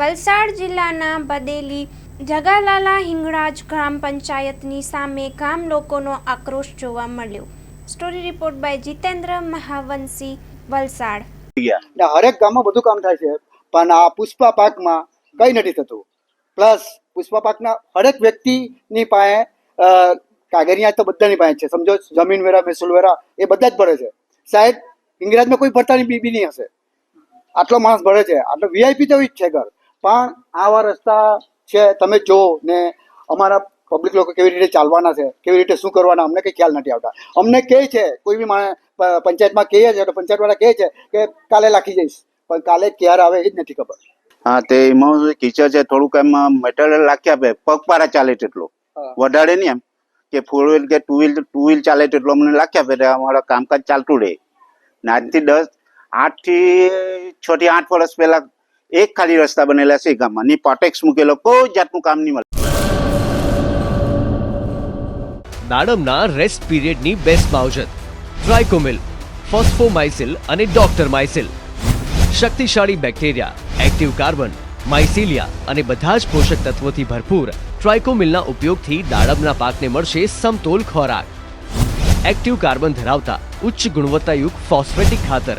વલસાડ જિલ્લાના બદેલી જગાલાલા હિંગળાજ ગ્રામ પંચાયતની સામે ગામ લોકોનો આક્રોશ જોવા મળ્યો. Story report by Jitendra Mahavanshi, Valsad. હરેક ગામમાં બધું કામ થાય છે, પણ આ પુષ્પા પાકમાં કંઈ નથી થતું. પ્લસ પુષ્પા પાકના હરેક વ્યક્તિની પાસે કાગરિયા તો બધાની પાસે છે. સમજો, જમીન વેરા, મહેસૂલ વેરા, એ બધા જ ભરે છે. સાહેબ ઇંગ્રાજમાં કોઈ ભરતાની બીબી નહીં હશે. આટલો માણસ ભરે છે. આટલો વીઆઈપી તો જ છે ઘર. પણ આવા રસ્તા છે તમે જો ને અમારા પબ્લિક લોકો કેવી રીતે ચાલવાના છે કેવી રીતે શું કરવાના અમને કંઈ ખ્યાલ નથી આવતા. અમને કહે છે કોઈ બી પંચાયતમાં કહીએ છે તો પંચાયતવાળા કહે છે કે કાલે લાખી જઈશ પણ કાલે ક્યારે આવે એ જ નથી ખબર. હા તે એમાં કિચડ છે થોડુંક એમ મટીરિયલ રાખી આપે પગપાળા ચાલે તેટલો. વધારે નહીં એમ કે ફોર વ્હીલ કે ટુ વ્હીલ ટુ વ્હીલ ચાલે તેટલો અમને રાખી આપે એટલે અમારું કામકાજ ચાલતું રહે. ને આજથી દસ આઠથી છ થી આઠ વર્ષ પહેલા એક ખાલી રસ્તા બનેલા છે ગામમાં. ની પોટેક્સ મૂકેલો કોઈ જાતનું કામ નહીં મળે. દાડમના રેસ્ટ પીરિયડની બેસ્ટ માવજત ટ્રાઇકોમિલ ફોસ્ફોમાઇસિલ અને ડોક્ટર માઇસિલ શક્તિશાળી બેક્ટેરિયા એક્ટિવ કાર્બન માઇસિલિયા અને બધા જ પોષક તત્વોથી ભરપૂર ટ્રાઇકોમિલના ઉપયોગથી દાડમના પાકને મળશે સમતોલ ખોરાક. એક્ટિવ કાર્બન ધરાવતા ઉચ્ચ ગુણવત્તાયુક્ત ફોસ્ફેટિક ખાતર.